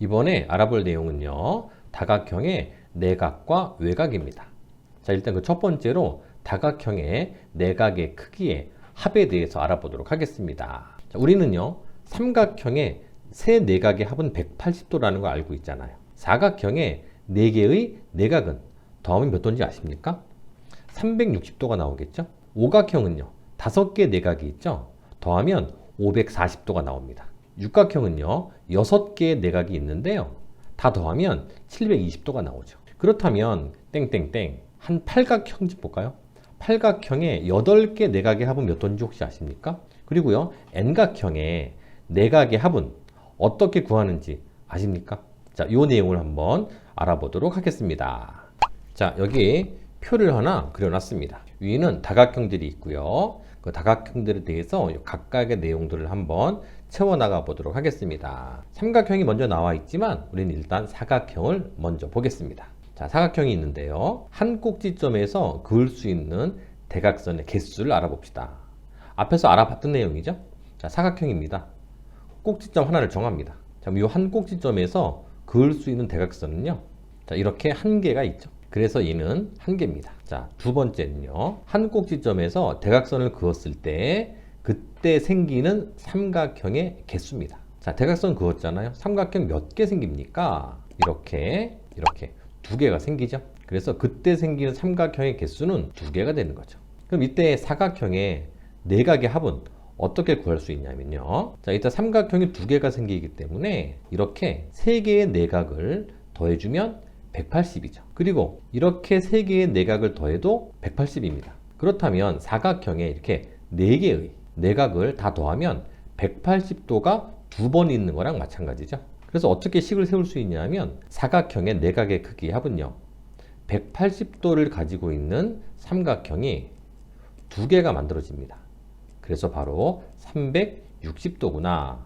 이번에 알아볼 내용은요. 다각형의 내각과 외각입니다. 자, 일단 그 첫 번째로 다각형의 내각의 크기의 합에 대해서 알아보도록 하겠습니다. 자, 우리는요. 삼각형의 세 내각의 합은 180도라는 거 알고 있잖아요. 사각형의 4개의 내각은 더하면 몇 도인지 아십니까? 360도가 나오겠죠? 오각형은요. 5개 내각이 있죠? 더하면 540도가 나옵니다. 육각형은요. 6개의 내각이 있는데요. 다 더하면 720도가 나오죠. 그렇다면 땡땡땡 한 팔각형 좀 볼까요? 팔각형의 8개 내각의 합은 몇 도인지 혹시 아십니까? 그리고요. n각형의 내각의 합은 어떻게 구하는지 아십니까? 자, 이 내용을 한번 알아보도록 하겠습니다. 자, 여기 표를 하나 그려놨습니다. 위에는 다각형들이 있고요. 그 다각형들에 대해서 각각의 내용들을 한번 채워나가 보도록 하겠습니다. 삼각형이 먼저 나와 있지만 우리는 일단 사각형을 먼저 보겠습니다. 자, 사각형이 있는데요. 한 꼭지점에서 그을 수 있는 대각선의 개수를 알아봅시다. 앞에서 알아봤던 내용이죠. 자, 사각형입니다. 꼭지점 하나를 정합니다. 자, 이 한 꼭지점에서 그을 수 있는 대각선은요. 자, 이렇게 한 개가 있죠. 그래서 얘는 한 개입니다. 자, 두 번째는요. 한 꼭지점에서 대각선을 그었을 때 그때 생기는 삼각형의 개수입니다. 자, 대각선 그었잖아요. 삼각형 몇 개 생깁니까? 이렇게, 이렇게 두 개가 생기죠. 그래서 그때 생기는 삼각형의 개수는 두 개가 되는 거죠. 그럼 이때 사각형의 내각의 합은 어떻게 구할 수 있냐면요. 자, 이따 삼각형이 두 개가 생기기 때문에 이렇게 세 개의 내각을 더해주면 180이죠. 그리고 이렇게 세 개의 내각을 더해도 180입니다. 그렇다면 사각형에 이렇게 네 개의 내각을 다 더하면 180도가 두 번 있는 거랑 마찬가지죠. 그래서 어떻게 식을 세울 수 있냐면 사각형의 내각의 크기 합은요. 180도를 가지고 있는 삼각형이 두 개가 만들어집니다. 그래서 바로 360도구나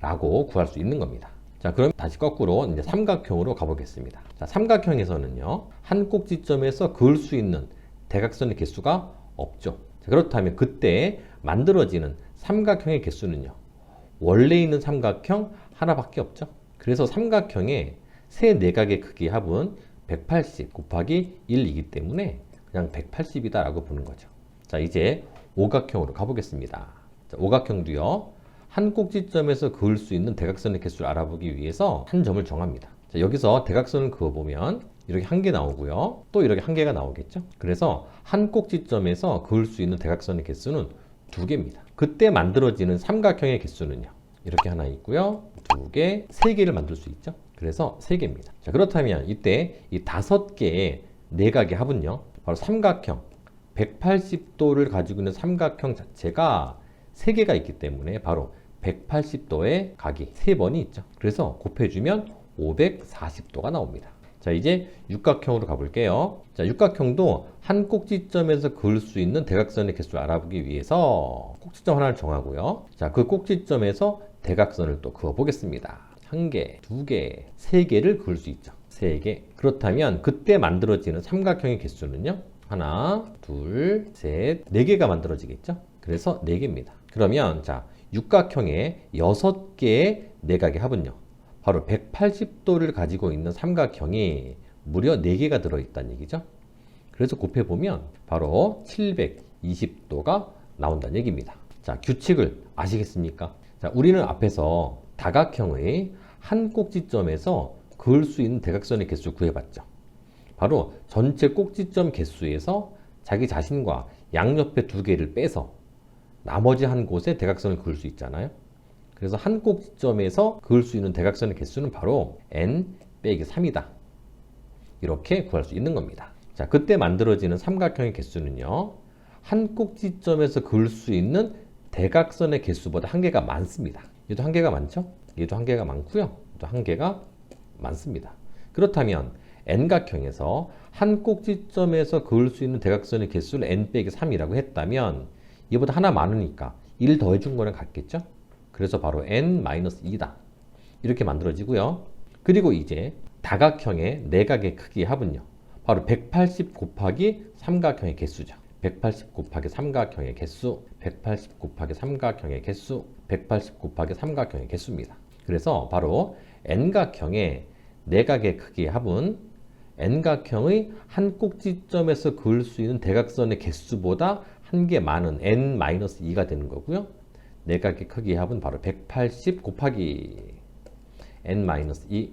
라고 구할 수 있는 겁니다. 자, 그럼 다시 거꾸로 이제 삼각형으로 가보겠습니다. 자, 삼각형에서는요, 한 꼭지점에서 그을 수 있는 대각선의 개수가 없죠. 자, 그렇다면 그때 만들어지는 삼각형의 개수는요, 원래 있는 삼각형 하나밖에 없죠. 그래서 삼각형의 세 내각의 크기 합은 180 곱하기 1이기 때문에 그냥 180이다라고 보는 거죠. 자, 이제 오각형으로 가보겠습니다. 자, 오각형도요. 한 꼭지점에서 그을 수 있는 대각선의 개수를 알아보기 위해서 한 점을 정합니다. 자, 여기서 대각선을 그어보면 이렇게 한 개 나오고요. 또 이렇게 한 개가 나오겠죠. 그래서 한 꼭지점에서 그을 수 있는 대각선의 개수는 두 개입니다. 그때 만들어지는 삼각형의 개수는요. 이렇게 하나 있고요. 두 개, 세 개를 만들 수 있죠. 그래서 세 개입니다. 자, 그렇다면 이때 이 다섯 개의 내각의 합은요. 바로 삼각형 180도를 가지고 있는 삼각형 자체가 세 개가 있기 때문에 바로 180도의 각이 세 번이 있죠. 그래서 곱해주면 540도가 나옵니다. 자, 이제 육각형으로 가볼게요. 자, 육각형도 한 꼭지점에서 그을 수 있는 대각선의 개수를 알아보기 위해서 꼭지점 하나를 정하고요. 자, 그 꼭지점에서 대각선을 또 그어 보겠습니다. 한 개, 두 개, 세 개를 그을 수 있죠. 세 개. 그렇다면 그때 만들어지는 삼각형의 개수는요. 하나, 둘, 셋, 네 개가 만들어지겠죠. 그래서 네 개입니다. 그러면 자, 육각형의 여섯 개의 내각의 합은요. 바로 180도를 가지고 있는 삼각형이 무려 4개가 들어있다는 얘기죠. 그래서 곱해보면 바로 720도가 나온다는 얘기입니다. 자, 규칙을 아시겠습니까? 자, 우리는 앞에서 다각형의 한 꼭지점에서 그을 수 있는 대각선의 개수 구해봤죠. 바로 전체 꼭지점 개수에서 자기 자신과 양옆에 두 개를 빼서 나머지 한 곳에 대각선을 그을 수 있잖아요. 그래서 한 꼭지점에서 그을 수 있는 대각선의 개수는 바로 n 빼기 3이다. 이렇게 구할 수 있는 겁니다. 자, 그때 만들어지는 삼각형의 개수는요. 한 꼭지점에서 그을 수 있는 대각선의 개수보다 한 개가 많습니다. 얘도 한 개가 많죠? 얘도 한 개가 많고요. 또한 개가 많습니다. 그렇다면 n각형에서 한 꼭지점에서 그을 수 있는 대각선의 개수를 n 빼기 3이라고 했다면 얘보다 하나 많으니까 1 더해준 거랑 같겠죠? 그래서 바로 n-2다. 이렇게 만들어지고요. 그리고 이제 다각형의 내각의 크기의 합은요. 바로 180 곱하기 삼각형의 개수죠. 180 곱하기 삼각형의 개수, 180 곱하기 삼각형의 개수, 180 곱하기 삼각형의 개수입니다. 그래서 바로 N각형의 내각의 크기의 합은 N각형의 한 꼭지점에서 그을 수 있는 대각선의 개수보다 한 개 많은 N-2가 되는 거고요. 내각의 크기의 합은 바로 180 곱하기 N-2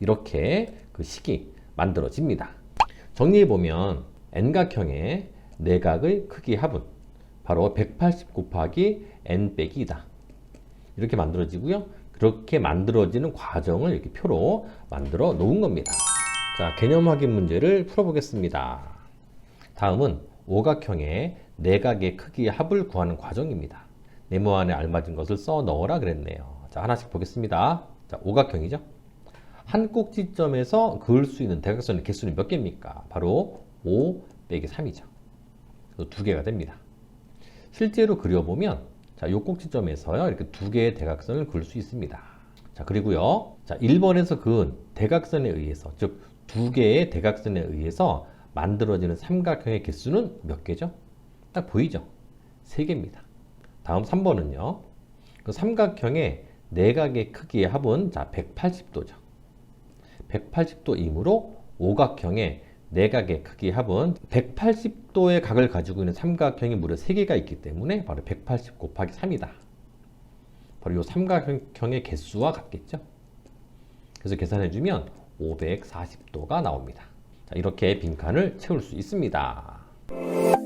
이렇게 그 식이 만들어집니다. 정리해 보면 N각형의 내각의 크기의 합은 바로 180 곱하기 N 빼기 2다. 이렇게 만들어지고요. 그렇게 만들어지는 과정을 이렇게 표로 만들어 놓은 겁니다. 자, 개념 확인 문제를 풀어보겠습니다. 다음은 오각형의 내각의 크기의 합을 구하는 과정입니다. 네모 안에 알맞은 것을 써 넣어라 그랬네요. 자, 하나씩 보겠습니다. 자, 오각형이죠. 한 꼭지점에서 그을 수 있는 대각선의 개수는 몇 개입니까? 바로 5 빼기 3이죠. 두 개가 됩니다. 실제로 그려보면 자, 요 꼭지점에서요. 이렇게 두 개의 대각선을 그을 수 있습니다. 자, 그리고요. 자, 1번에서 그은 대각선에 의해서 즉 두 개의 대각선에 의해서 만들어지는 삼각형의 개수는 몇 개죠? 딱 보이죠? 세 개입니다. 다음 3번은요. 그 삼각형의 내각의 크기의 합은 자, 180도죠. 180도이므로 오각형의 내각의 크기의 합은 180도의 각을 가지고 있는 삼각형이 무려 3개가 있기 때문에 바로 180 곱하기 3이다. 바로 이 삼각형의 개수와 같겠죠. 그래서 계산해주면 540도가 나옵니다. 자, 이렇게 빈칸을 채울 수 있습니다.